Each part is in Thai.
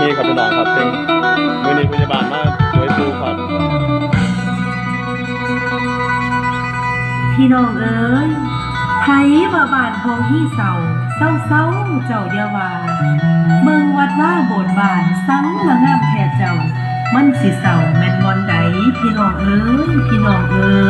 ฮีครับพี่น้องครับซึ่งมือนี้พยาบาลมากสวยดูครับ พี่น้องเอ๋ยไผว่าบ้านของพี่เศร้าเศร้าเศร้าเจ้าเยวว่าเบิ่งวัดว่าโบสถ์บานสังมางามแท้เจ้า มันสิเศร้าแม่นมอนใดพี่น้องเอ๋ยพี่น้องเอ๋ย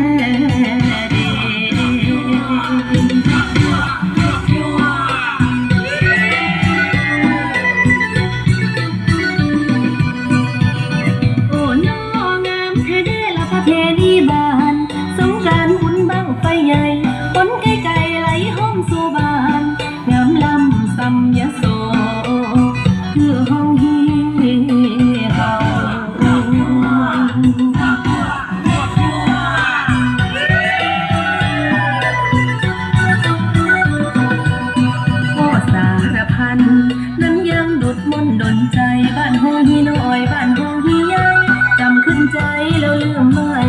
แล้วลืมไม่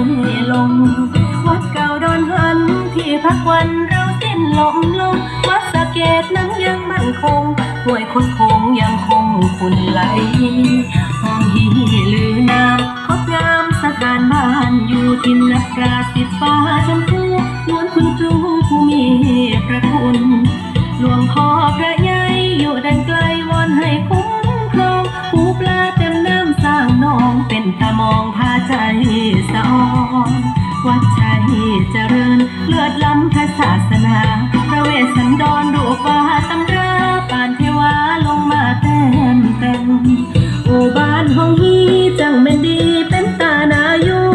ลง วัดเก่าดอนหัน ที่พักวันเราสิ้นลมลง วัดสะเกตนั้นยังมั่นคงห้วยคดคงยังคงคุณไหลห้องฮีลือนามคดงามสถานบ้านอยู่ทินนักราสิทธิ์ฟ้าชมพูล้วนคุณครูผู้มีพระคุณ เจริญ เลือดล้ำพระศาสนา พระเวสสันดรรูปว่าตำราปานเทวาลงมาแต้มเต็มโอ้บ้านห้องฮีจังเป็นดีเป็นตานาอยู่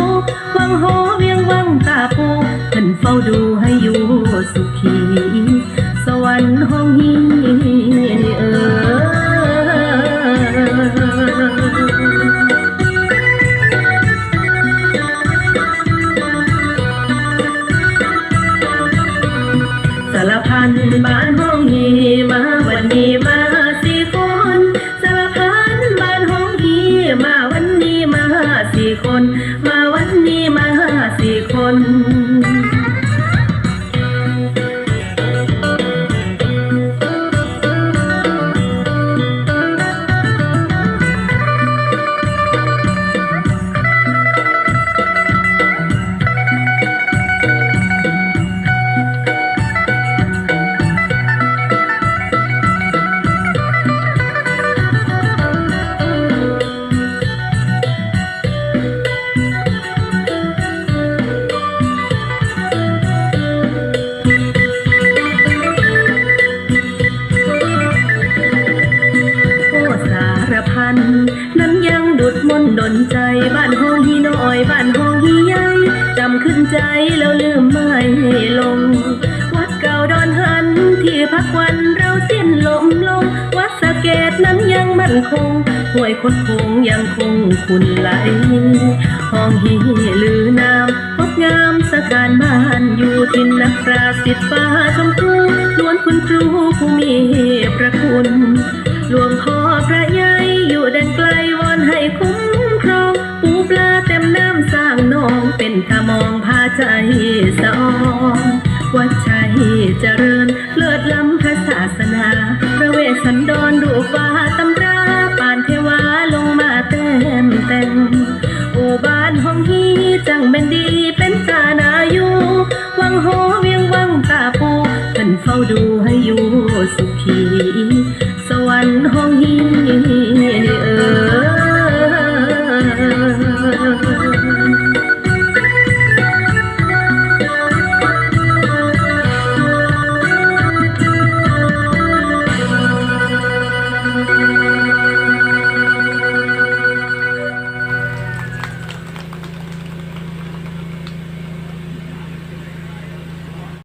วังโหเวียงวังตาปูเพิ่นเฝ้าดูให้อยู่สุขี สวรรค์ห้องฮีเออ สารพันบ้าน ใจแล้วลืมไม่ลง วัดเก่าดอนหันที่พักวันเราสิ้นลมลง วัดสะเกตนั้นยังมั่นคงห้วยคดคงยังคงคุณไหลห้องฮีลือนามงดงามสถานบ้านอยู่ทินนักปราสิทธิ์ฟ้าชมพูล้วนคุณครูผู้มีพระคุณหลวงพ่อพระยู่แตามองพาใจสะอองวัดชัยเจริญเลิศล้ำพระศาสนา พระเวสสันดรดูฟ้าตำราปานเทวาลงมาเต็มเต็มโอบ้านห้องฮีจังเป็นดีเป็นตานาอยู่วังโหเวียงวังตาปูเพิ่นเฝ้าดูให้อยู่สุขี สวรรค์ห้องฮี